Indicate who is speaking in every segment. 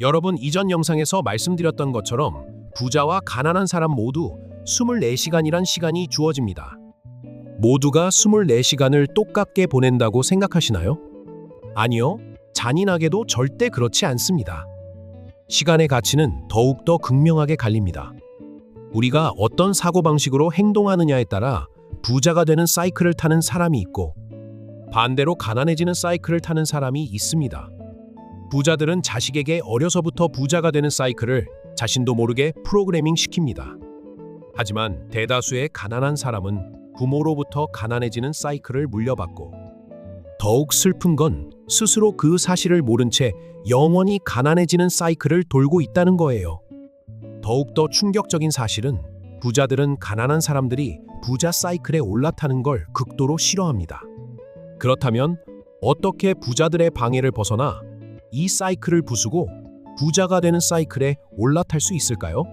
Speaker 1: 여러분 이전 영상에서 말씀드렸던 것처럼 부자와 가난한 사람 모두 24시간이란 시간이 주어집니다. 모두가 24시간을 똑같게 보낸다고 생각하시나요? 아니요. 잔인하게도 절대 그렇지 않습니다. 시간의 가치는 더욱더 극명하게 갈립니다. 우리가 어떤 사고방식으로 행동하느냐에 따라 부자가 되는 사이클을 타는 사람이 있고 반대로 가난해지는 사이클을 타는 사람이 있습니다. 부자들은 자식에게 어려서부터 부자가 되는 사이클을 자신도 모르게 프로그래밍 시킵니다. 하지만 대다수의 가난한 사람은 부모로부터 가난해지는 사이클을 물려받고 더욱 슬픈 건 스스로 그 사실을 모른 채 영원히 가난해지는 사이클을 돌고 있다는 거예요. 더욱더 충격적인 사실은 부자들은 가난한 사람들이 부자 사이클에 올라타는 걸 극도로 싫어합니다. 그렇다면 어떻게 부자들의 방해를 벗어나 이 사이클을 부수고 부자가 되는 사이클에 올라탈 수 있을까요?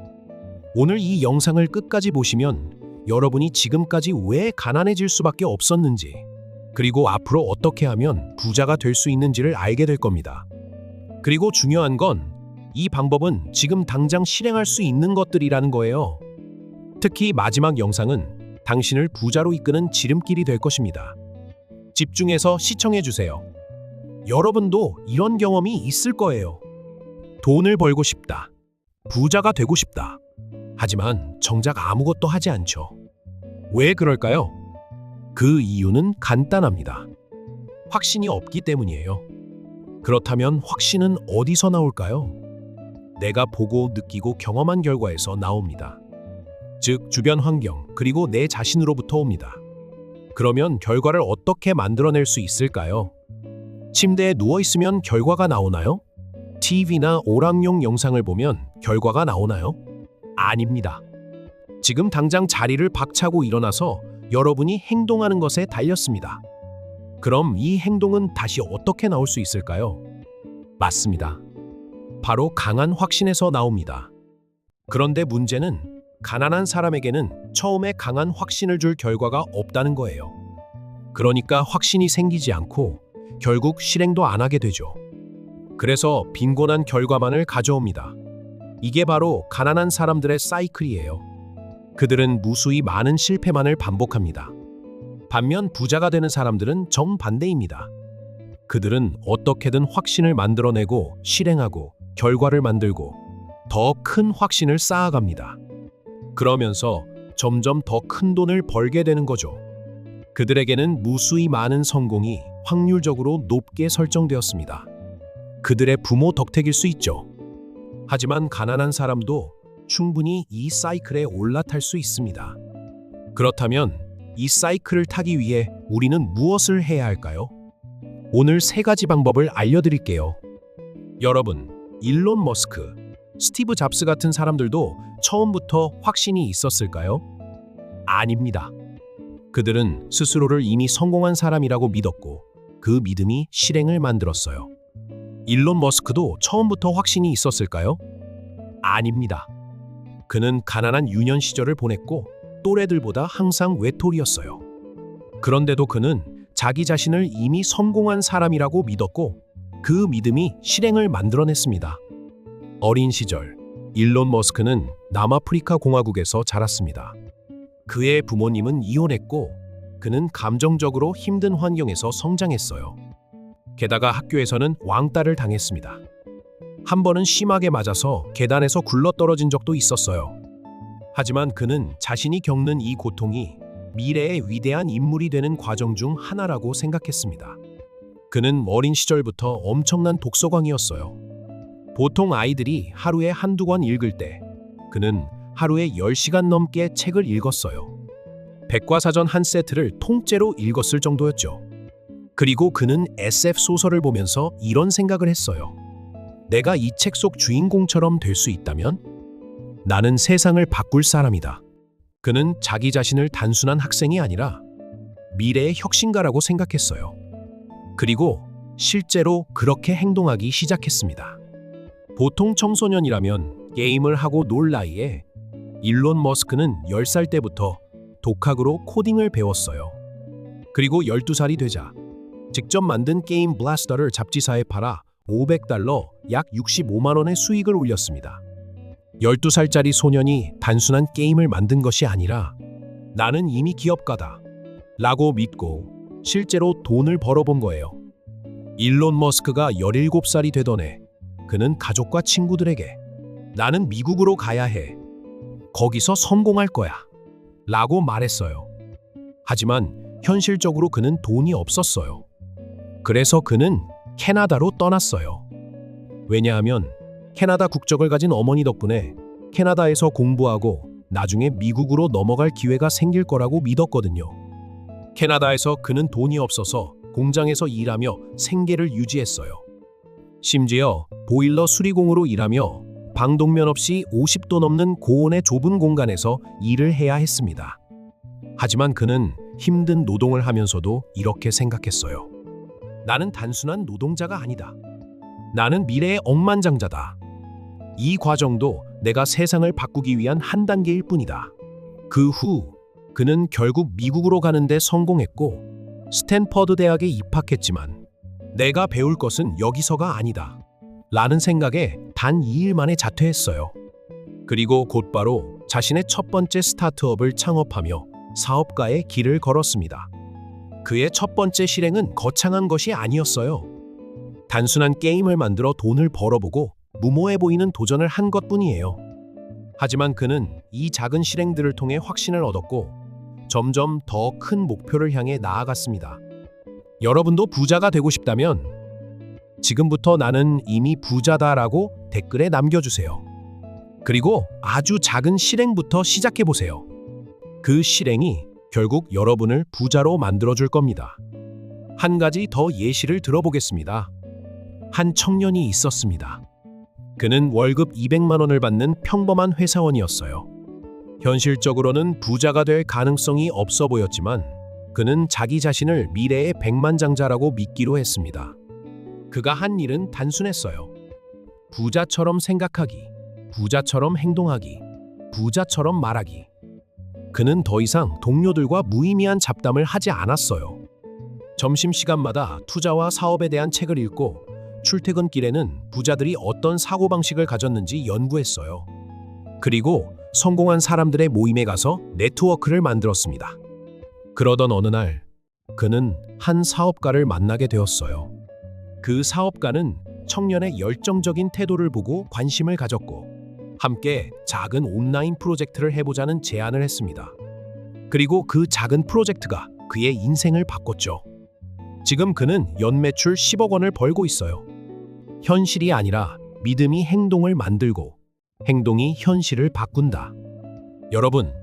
Speaker 1: 오늘 이 영상을 끝까지 보시면 여러분이 지금까지 왜 가난해질 수밖에 없었는지 그리고 앞으로 어떻게 하면 부자가 될 수 있는지를 알게 될 겁니다. 그리고 중요한 건 이 방법은 지금 당장 실행할 수 있는 것들이라는 거예요. 특히 마지막 영상은 당신을 부자로 이끄는 지름길이 될 것입니다. 집중해서 시청해 주세요. 여러분도 이런 경험이 있을 거예요. 돈을 벌고 싶다. 부자가 되고 싶다. 하지만 정작 아무것도 하지 않죠. 왜 그럴까요? 그 이유는 간단합니다. 확신이 없기 때문이에요. 그렇다면 확신은 어디서 나올까요? 내가 보고 느끼고 경험한 결과에서 나옵니다. 즉, 주변 환경, 그리고 내 자신으로부터 옵니다. 그러면 결과를 어떻게 만들어낼 수 있을까요? 침대에 누워있으면 결과가 나오나요? TV나 오락용 영상을 보면 결과가 나오나요? 아닙니다. 지금 당장 자리를 박차고 일어나서 여러분이 행동하는 것에 달렸습니다. 그럼 이 행동은 다시 어떻게 나올 수 있을까요? 맞습니다. 바로 강한 확신에서 나옵니다. 그런데 문제는 가난한 사람에게는 처음에 강한 확신을 줄 결과가 없다는 거예요. 그러니까 확신이 생기지 않고 결국 실행도 안 하게 되죠. 그래서 빈곤한 결과만을 가져옵니다. 이게 바로 가난한 사람들의 사이클이에요. 그들은 무수히 많은 실패만을 반복합니다. 반면 부자가 되는 사람들은 정반대입니다. 그들은 어떻게든 확신을 만들어내고 실행하고 결과를 만들고 더 큰 확신을 쌓아갑니다. 그러면서 점점 더 큰 돈을 벌게 되는 거죠. 그들에게는 무수히 많은 성공이 확률적으로 높게 설정되었습니다. 그들의 부모 덕택일 수 있죠. 하지만 가난한 사람도 충분히 이 사이클에 올라탈 수 있습니다. 그렇다면 이 사이클을 타기 위해 우리는 무엇을 해야 할까요? 오늘 세 가지 방법을 알려드릴게요. 여러분, 일론 머스크, 스티브 잡스 같은 사람들도 처음부터 확신이 있었을까요? 아닙니다. 그들은 스스로를 이미 성공한 사람이라고 믿었고 그 믿음이 실행을 만들었어요. 일론 머스크도 처음부터 확신이 있었을까요? 아닙니다. 그는 가난한 유년 시절을 보냈고 또래들보다 항상 외톨이였어요. 그런데도 그는 자기 자신을 이미 성공한 사람이라고 믿었고 그 믿음이 실행을 만들어냈습니다. 어린 시절 일론 머스크는 남아프리카 공화국에서 자랐습니다. 그의 부모님은 이혼했고 그는 감정적으로 힘든 환경에서 성장했어요. 게다가 학교에서는 왕따를 당했습니다. 한 번은 심하게 맞아서 계단에서 굴러떨어진 적도 있었어요. 하지만 그는 자신이 겪는 이 고통이 미래의 위대한 인물이 되는 과정 중 하나라고 생각했습니다. 그는 어린 시절부터 엄청난 독서광이었어요. 보통 아이들이 하루에 한두 권 읽을 때 그는 하루에 10시간 넘게 책을 읽었어요. 백과사전 한 세트를 통째로 읽었을 정도였죠. 그리고 그는 SF 소설을 보면서 이런 생각을 했어요. 내가 이 책 속 주인공처럼 될 수 있다면 나는 세상을 바꿀 사람이다. 그는 자기 자신을 단순한 학생이 아니라 미래의 혁신가라고 생각했어요. 그리고 실제로 그렇게 행동하기 시작했습니다. 보통 청소년이라면 게임을 하고 놀 나이에 일론 머스크는 10살 때부터 독학으로 코딩을 배웠어요. 그리고 12살이 되자 직접 만든 게임 블라스터를 잡지사에 팔아 500달러, 약 65만 원의 수익을 올렸습니다. 12살짜리 소년이 단순한 게임을 만든 것이 아니라 나는 이미 기업가다. 라고 믿고 실제로 돈을 벌어본 거예요. 일론 머스크가 17살이 되던 해 그는 가족과 친구들에게 나는 미국으로 가야 해. 거기서 성공할 거야. 라고 말했어요. 하지만 현실적으로 그는 돈이 없었어요. 그래서 그는 캐나다로 떠났어요. 왜냐하면 캐나다 국적을 가진 어머니 덕분에 캐나다에서 공부하고 나중에 미국으로 넘어갈 기회가 생길 거라고 믿었거든요. 캐나다에서 그는 돈이 없어서 공장에서 일하며 생계를 유지했어요. 심지어 보일러 수리공으로 일하며 방독면 없이 50도 넘는 고온의 좁은 공간에서 일을 해야 했습니다. 하지만 그는 힘든 노동을 하면서도 이렇게 생각했어요. 나는 단순한 노동자가 아니다. 나는 미래의 억만장자다. 이 과정도 내가 세상을 바꾸기 위한 한 단계일 뿐이다. 그 후 그는 결국 미국으로 가는데 성공했고 스탠퍼드 대학에 입학했지만 내가 배울 것은 여기서가 아니다. 라는 생각에 단 2일 만에 자퇴했어요. 그리고 곧바로 자신의 첫 번째 스타트업을 창업하며 사업가의 길을 걸었습니다. 그의 첫 번째 실행은 거창한 것이 아니었어요. 단순한 게임을 만들어 돈을 벌어보고 무모해 보이는 도전을 한 것뿐이에요. 하지만 그는 이 작은 실행들을 통해 확신을 얻었고 점점 더 큰 목표를 향해 나아갔습니다. 여러분도 부자가 되고 싶다면 지금부터 나는 이미 부자다라고 댓글에 남겨주세요. 그리고 아주 작은 실행부터 시작해 보세요. 그 실행이 결국 여러분을 부자로 만들어줄 겁니다. 한 가지 더 예시를 들어보겠습니다. 한 청년이 있었습니다. 그는 월급 200만 원을 받는 평범한 회사원이었어요. 현실적으로는 부자가 될 가능성이 없어 보였지만 그는 자기 자신을 미래의 백만장자라고 믿기로 했습니다. 그가 한 일은 단순했어요. 부자처럼 생각하기, 부자처럼 행동하기, 부자처럼 말하기. 그는 더 이상 동료들과 무의미한 잡담을 하지 않았어요. 점심시간마다 투자와 사업에 대한 책을 읽고 출퇴근길에는 부자들이 어떤 사고방식을 가졌는지 연구했어요. 그리고 성공한 사람들의 모임에 가서 네트워크를 만들었습니다. 그러던 어느 날 그는 한 사업가를 만나게 되었어요. 그 사업가는 청년의 열정적인 태도를 보고 관심을 가졌고 함께 작은 온라인 프로젝트를 해보자는 제안을 했습니다. 그리고 그 작은 프로젝트가 그의 인생을 바꿨죠. 지금 그는 연매출 10억 원을 벌고 있어요. 현실이 아니라 믿음이 행동을 만들고 행동이 현실을 바꾼다. 여러분,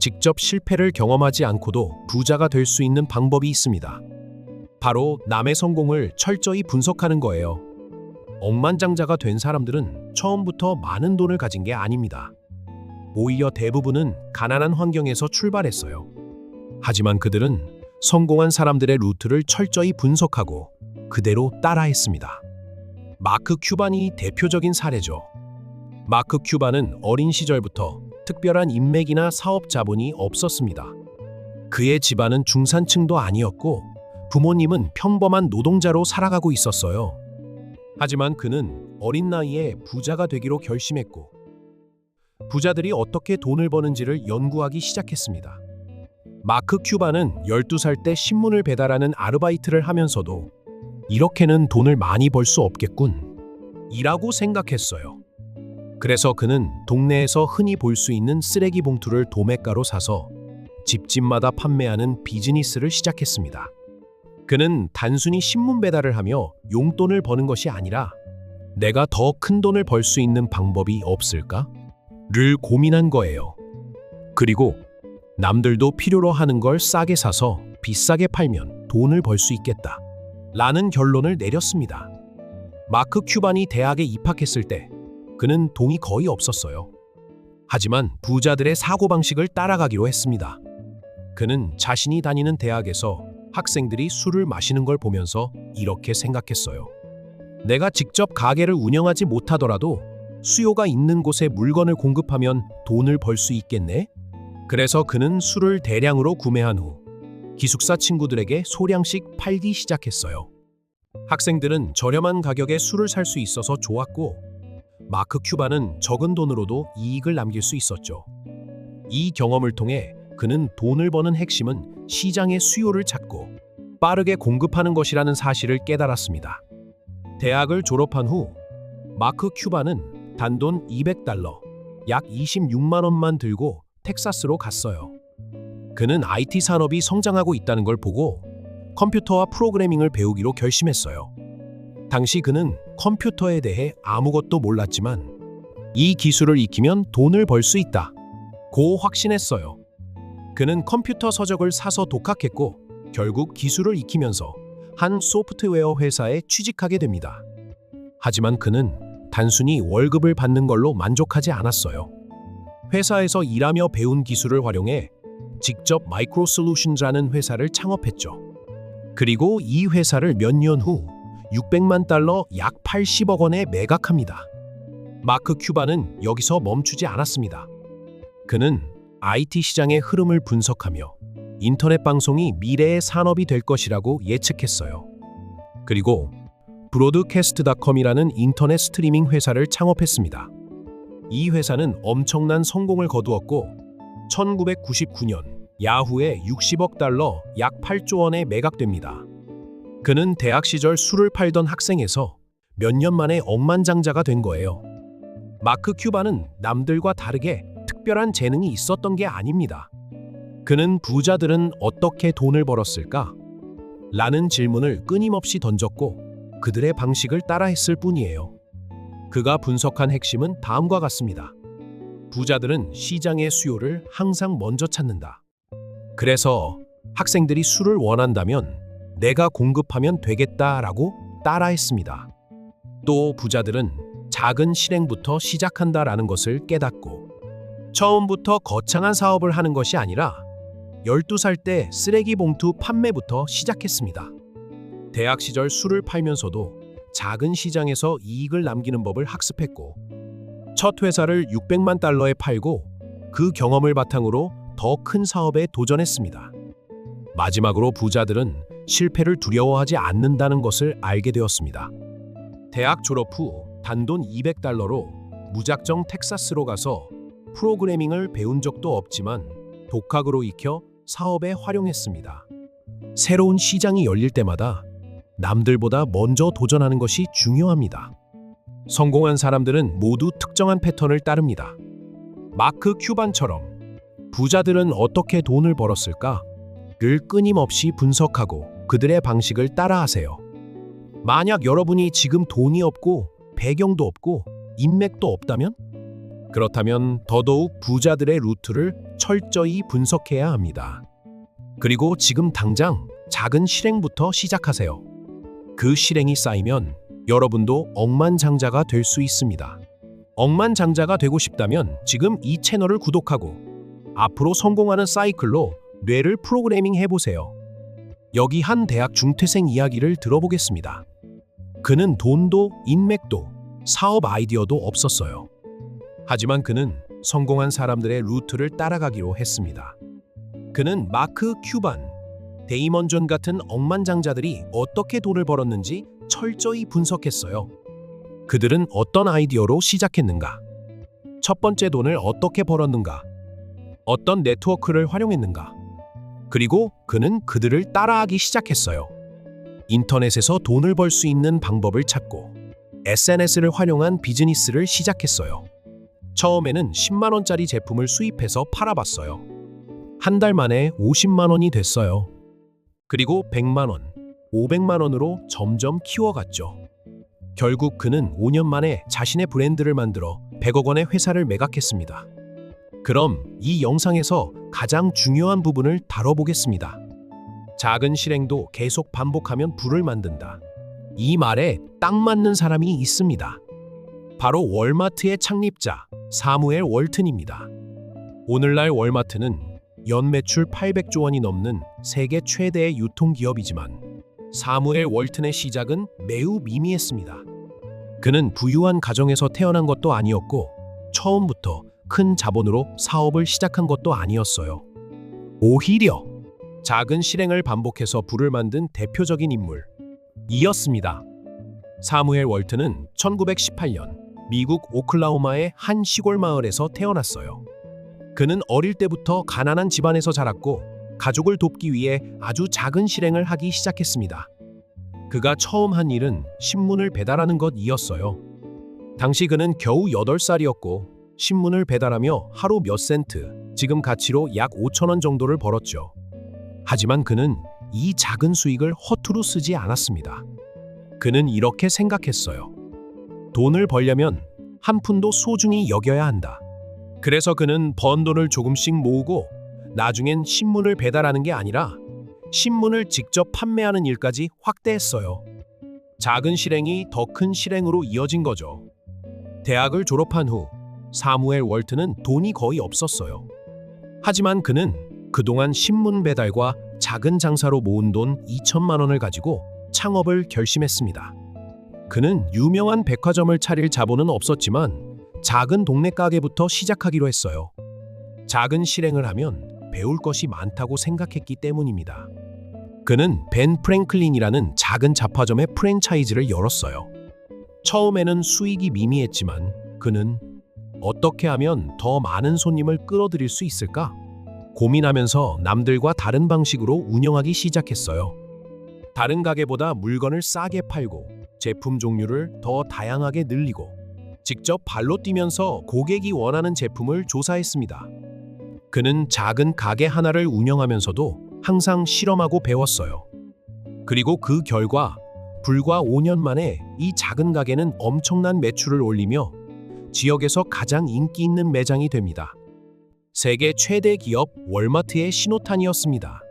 Speaker 1: 직접 실패를 경험하지 않고도 부자가 될 수 있는 방법이 있습니다. 바로 남의 성공을 철저히 분석하는 거예요. 억만장자가 된 사람들은 처음부터 많은 돈을 가진 게 아닙니다. 오히려 대부분은 가난한 환경에서 출발했어요. 하지만 그들은 성공한 사람들의 루트를 철저히 분석하고 그대로 따라했습니다. 마크 큐반이 대표적인 사례죠. 마크 큐반은 어린 시절부터 특별한 인맥이나 사업 자본이 없었습니다. 그의 집안은 중산층도 아니었고 부모님은 평범한 노동자로 살아가고 있었어요. 하지만 그는 어린 나이에 부자가 되기로 결심했고 부자들이 어떻게 돈을 버는지를 연구하기 시작했습니다. 마크 큐바는 12살 때 신문을 배달하는 아르바이트를 하면서도 이렇게는 돈을 많이 벌 수 없겠군. 이라고 생각했어요. 그래서 그는 동네에서 흔히 볼 수 있는 쓰레기 봉투를 도매가로 사서 집집마다 판매하는 비즈니스를 시작했습니다. 그는 단순히 신문 배달을 하며 용돈을 버는 것이 아니라 내가 더 큰 돈을 벌 수 있는 방법이 없을까? 를 고민한 거예요. 그리고 남들도 필요로 하는 걸 싸게 사서 비싸게 팔면 돈을 벌 수 있겠다. 라는 결론을 내렸습니다. 마크 큐반이 대학에 입학했을 때 그는 돈이 거의 없었어요. 하지만 부자들의 사고방식을 따라가기로 했습니다. 그는 자신이 다니는 대학에서 학생들이 술을 마시는 걸 보면서 이렇게 생각했어요. 내가 직접 가게를 운영하지 못하더라도 수요가 있는 곳에 물건을 공급하면 돈을 벌 수 있겠네? 그래서 그는 술을 대량으로 구매한 후 기숙사 친구들에게 소량씩 팔기 시작했어요. 학생들은 저렴한 가격에 술을 살 수 있어서 좋았고 마크 큐바는 적은 돈으로도 이익을 남길 수 있었죠. 이 경험을 통해 그는 돈을 버는 핵심은 시장의 수요를 찾고 빠르게 공급하는 것이라는 사실을 깨달았습니다. 대학을 졸업한 후 마크 큐바는 단돈 200달러, 약 26만 원만 들고 텍사스로 갔어요. 그는 IT 산업이 성장하고 있다는 걸 보고 컴퓨터와 프로그래밍을 배우기로 결심했어요. 당시 그는 컴퓨터에 대해 아무것도 몰랐지만 이 기술을 익히면 돈을 벌 수 있다. 고 확신했어요. 그는 컴퓨터 서적을 사서 독학했고 결국 기술을 익히면서 한 소프트웨어 회사에 취직하게 됩니다. 하지만 그는 단순히 월급을 받는 걸로 만족하지 않았어요. 회사에서 일하며 배운 기술을 활용해 직접 마이크로 솔루션즈라는 회사를 창업했죠. 그리고 이 회사를 몇 년 후 600만 달러 약 80억 원에 매각합니다. 마크 큐바는 여기서 멈추지 않았습니다. 그는 IT 시장의 흐름을 분석하며 인터넷 방송이 미래의 산업이 될 것이라고 예측했어요. 그리고 브로드캐스트닷컴이라는 인터넷 스트리밍 회사를 창업했습니다. 이 회사는 엄청난 성공을 거두었고 1999년 야후에 60억 달러 약 8조 원에 매각됩니다. 그는 대학 시절 술을 팔던 학생에서 몇 년 만에 억만장자가 된 거예요. 마크 큐바는 남들과 다르게 특별한 재능이 있었던 게 아닙니다. 그는 부자들은 어떻게 돈을 벌었을까? 라는 질문을 끊임없이 던졌고 그들의 방식을 따라했을 뿐이에요. 그가 분석한 핵심은 다음과 같습니다. 부자들은 시장의 수요를 항상 먼저 찾는다. 그래서 학생들이 술을 원한다면 내가 공급하면 되겠다라고 따라했습니다. 또 부자들은 작은 실행부터 시작한다라는 것을 깨닫고 처음부터 거창한 사업을 하는 것이 아니라 12살 때 쓰레기 봉투 판매부터 시작했습니다. 대학 시절 술을 팔면서도 작은 시장에서 이익을 남기는 법을 학습했고 첫 회사를 600만 달러에 팔고 그 경험을 바탕으로 더 큰 사업에 도전했습니다. 마지막으로 부자들은 실패를 두려워하지 않는다는 것을 알게 되었습니다. 대학 졸업 후 단돈 200달러로 무작정 텍사스로 가서 프로그래밍을 배운 적도 없지만 독학으로 익혀 사업에 활용했습니다. 새로운 시장이 열릴 때마다 남들보다 먼저 도전하는 것이 중요합니다. 성공한 사람들은 모두 특정한 패턴을 따릅니다. 마크 큐반처럼 부자들은 어떻게 돈을 벌었을까? 를 끊임없이 분석하고 그들의 방식을 따라하세요. 만약 여러분이 지금 돈이 없고 배경도 없고 인맥도 없다면? 그렇다면 더더욱 부자들의 루트를 철저히 분석해야 합니다. 그리고 지금 당장 작은 실행부터 시작하세요. 그 실행이 쌓이면 여러분도 억만장자가 될 수 있습니다. 억만장자가 되고 싶다면 지금 이 채널을 구독하고 앞으로 성공하는 사이클로 뇌를 프로그래밍 해보세요. 여기 한 대학 중퇴생 이야기를 들어보겠습니다. 그는 돈도 인맥도 사업 아이디어도 없었어요. 하지만 그는 성공한 사람들의 루트를 따라가기로 했습니다. 그는 마크 큐반, 데이먼 존 같은 억만장자들이 어떻게 돈을 벌었는지 철저히 분석했어요. 그들은 어떤 아이디어로 시작했는가? 첫 번째 돈을 어떻게 벌었는가? 어떤 네트워크를 활용했는가? 그리고 그는 그들을 따라하기 시작했어요. 인터넷에서 돈을 벌 수 있는 방법을 찾고 SNS를 활용한 비즈니스를 시작했어요. 처음에는 10만 원짜리 제품을 수입해서 팔아봤어요. 한 달 만에 50만 원이 됐어요. 그리고 100만 원, 500만 원으로 점점 키워갔죠. 결국 그는 5년 만에 자신의 브랜드를 만들어 100억 원의 회사를 매각했습니다. 그럼 이 영상에서 가장 중요한 부분을 다뤄보겠습니다. 작은 실행도 계속 반복하면 부를 만든다. 이 말에 딱 맞는 사람이 있습니다. 바로 월마트의 창립자 사무엘 월튼입니다. 오늘날 월마트는 연 매출 800조 원이 넘는 세계 최대의 유통기업이지만 사무엘 월튼의 시작은 매우 미미했습니다. 그는 부유한 가정에서 태어난 것도 아니었고 처음부터 큰 자본으로 사업을 시작한 것도 아니었어요. 오히려 작은 실행을 반복해서 부를 만든 대표적인 인물 이었습니다. 사무엘 월트는 1918년 미국 오클라호마의 한 시골 마을에서 태어났어요. 그는 어릴 때부터 가난한 집안에서 자랐고 가족을 돕기 위해 아주 작은 실행을 하기 시작했습니다. 그가 처음 한 일은 신문을 배달하는 것이었어요. 당시 그는 겨우 8살이었고 신문을 배달하며 하루 몇 센트, 지금 가치로 약 5천 원 정도를 벌었죠. 하지만 그는 이 작은 수익을 허투루 쓰지 않았습니다. 그는 이렇게 생각했어요. 돈을 벌려면 한 푼도 소중히 여겨야 한다. 그래서 그는 번 돈을 조금씩 모으고 나중엔 신문을 배달하는 게 아니라 신문을 직접 판매하는 일까지 확대했어요. 작은 실행이 더 큰 실행으로 이어진 거죠. 대학을 졸업한 후 사무엘 월트는 돈이 거의 없었어요. 하지만 그는 그동안 신문 배달과 작은 장사로 모은 돈 2천만 원을 가지고 창업을 결심했습니다. 그는 유명한 백화점을 차릴 자본은 없었지만 작은 동네 가게부터 시작하기로 했어요. 작은 실행을 하면 배울 것이 많다고 생각했기 때문입니다. 그는 벤 프랭클린이라는 작은 잡화점의 프랜차이즈를 열었어요. 처음에는 수익이 미미했지만 그는 어떻게 하면 더 많은 손님을 끌어들일 수 있을까? 고민하면서 남들과 다른 방식으로 운영하기 시작했어요. 다른 가게보다 물건을 싸게 팔고 제품 종류를 더 다양하게 늘리고 직접 발로 뛰면서 고객이 원하는 제품을 조사했습니다. 그는 작은 가게 하나를 운영하면서도 항상 실험하고 배웠어요. 그리고 그 결과 불과 5년 만에 이 작은 가게는 엄청난 매출을 올리며 지역에서 가장 인기 있는 매장이 됩니다. 세계 최대 기업 월마트의 신호탄이었습니다.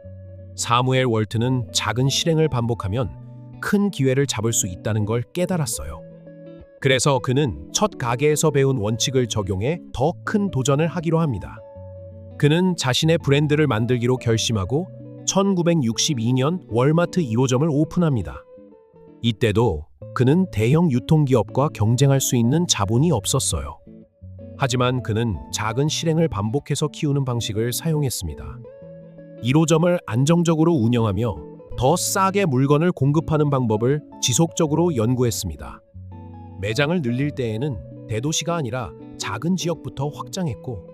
Speaker 1: 사무엘 월트는 작은 실행을 반복하면 큰 기회를 잡을 수 있다는 걸 깨달았어요. 그래서 그는 첫 가게에서 배운 원칙을 적용해 더 큰 도전을 하기로 합니다. 그는 자신의 브랜드를 만들기로 결심하고 1962년 월마트 1호점을 오픈합니다. 이때도 그는 대형 유통기업과 경쟁할 수 있는 자본이 없었어요. 하지만 그는 작은 실행을 반복해서 키우는 방식을 사용했습니다. 1호점을 안정적으로 운영하며 더 싸게 물건을 공급하는 방법을 지속적으로 연구했습니다. 매장을 늘릴 때에는 대도시가 아니라 작은 지역부터 확장했고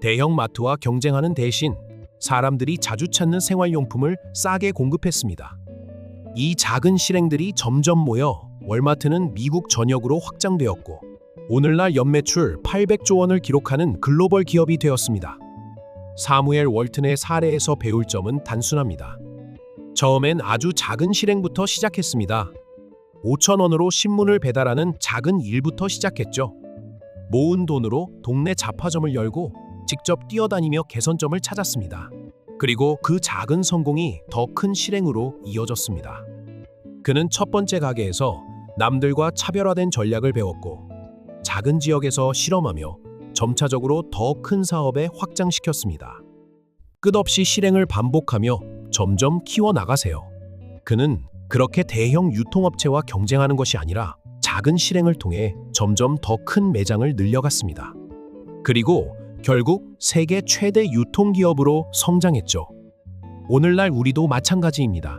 Speaker 1: 대형 마트와 경쟁하는 대신 사람들이 자주 찾는 생활용품을 싸게 공급했습니다. 이 작은 실행들이 점점 모여 월마트는 미국 전역으로 확장되었고 오늘날 연매출 800조 원을 기록하는 글로벌 기업이 되었습니다. 사무엘 월튼의 사례에서 배울 점은 단순합니다. 처음엔 아주 작은 실행부터 시작했습니다. 5천 원으로 신문을 배달하는 작은 일부터 시작했죠. 모은 돈으로 동네 잡화점을 열고 직접 뛰어다니며 개선점을 찾았습니다. 그리고 그 작은 성공이 더 큰 실행으로 이어졌습니다. 그는 첫 번째 가게에서 남들과 차별화된 전략을 배웠고 작은 지역에서 실험하며 점차적으로 더 큰 사업에 확장시켰습니다. 끝없이 실행을 반복하며 점점 키워 나가세요. 그는 그렇게 대형 유통업체와 경쟁하는 것이 아니라 작은 실행을 통해 점점 더 큰 매장을 늘려갔습니다. 그리고 결국 세계 최대 유통기업으로 성장했죠. 오늘날 우리도 마찬가지입니다.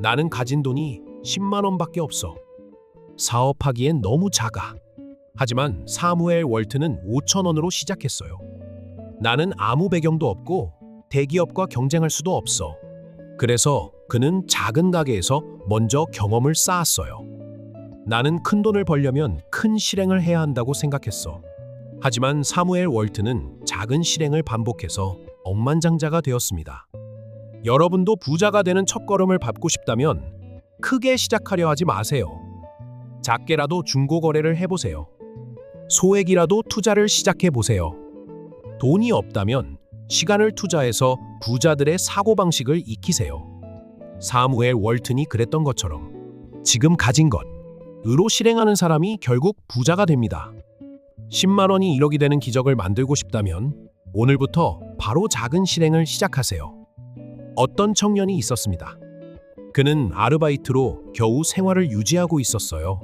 Speaker 1: 나는 가진 돈이 10만 원밖에 없어. 사업하기엔 너무 작아. 하지만 사무엘 월트는 5천 원으로 시작했어요. 나는 아무 배경도 없고 대기업과 경쟁할 수도 없어. 그래서 그는 작은 가게에서 먼저 경험을 쌓았어요. 나는 큰 돈을 벌려면 큰 실행을 해야 한다고 생각했어. 하지만 사무엘 월트는 작은 실행을 반복해서 억만장자가 되었습니다. 여러분도 부자가 되는 첫걸음을 밟고 싶다면 크게 시작하려 하지 마세요. 작게라도 중고 거래를 해보세요. 소액이라도 투자를 시작해 보세요. 돈이 없다면 시간을 투자해서 부자들의 사고방식을 익히세요. 사무엘 월튼이 그랬던 것처럼 지금 가진 것, 으로 실행하는 사람이 결국 부자가 됩니다. 10만 원이 1억이 되는 기적을 만들고 싶다면 오늘부터 바로 작은 실행을 시작하세요. 어떤 청년이 있었습니다. 그는 아르바이트로 겨우 생활을 유지하고 있었어요.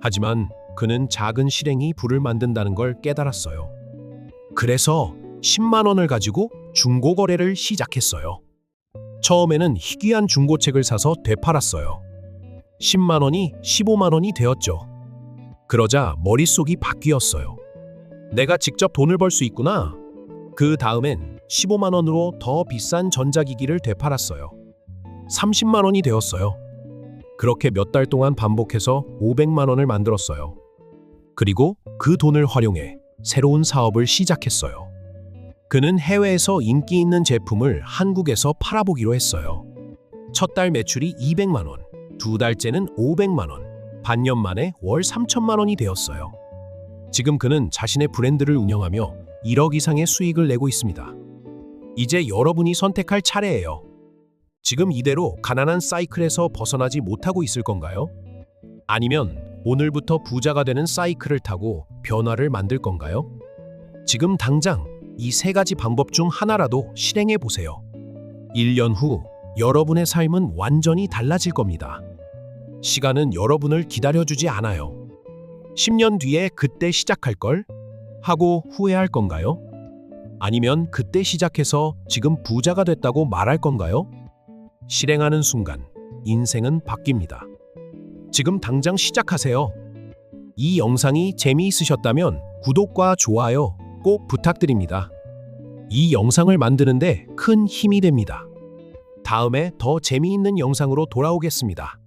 Speaker 1: 하지만 그는 작은 실행이 부를 만든다는 걸 깨달았어요. 그래서 10만 원을 가지고 중고 거래를 시작했어요. 처음에는 희귀한 중고책을 사서 되팔았어요. 10만 원이 15만 원이 되었죠. 그러자 머릿속이 바뀌었어요. 내가 직접 돈을 벌 수 있구나. 그 다음엔 15만 원으로 더 비싼 전자기기를 되팔았어요. 30만 원이 되었어요. 그렇게 몇 달 동안 반복해서 500만 원을 만들었어요. 그리고 그 돈을 활용해 새로운 사업을 시작했어요. 그는 해외에서 인기 있는 제품을 한국에서 팔아보기로 했어요. 첫 달 매출이 200만 원, 두 달째는 500만 원, 반년 만에 월 3천만 원이 되었어요. 지금 그는 자신의 브랜드를 운영하며 1억 이상의 수익을 내고 있습니다. 이제 여러분이 선택할 차례예요. 지금 이대로 가난한 사이클에서 벗어나지 못하고 있을 건가요? 아니면 오늘부터 부자가 되는 사이클을 타고 변화를 만들 건가요? 지금 당장 이 세 가지 방법 중 하나라도 실행해 보세요. 1년 후 여러분의 삶은 완전히 달라질 겁니다. 시간은 여러분을 기다려주지 않아요. 10년 뒤에 그때 시작할 걸 하고 후회할 건가요? 아니면 그때 시작해서 지금 부자가 됐다고 말할 건가요? 실행하는 순간 인생은 바뀝니다. 지금 당장 시작하세요. 이 영상이 재미있으셨다면 구독과 좋아요 꼭 부탁드립니다. 이 영상을 만드는데 큰 힘이 됩니다. 다음에 더 재미있는 영상으로 돌아오겠습니다.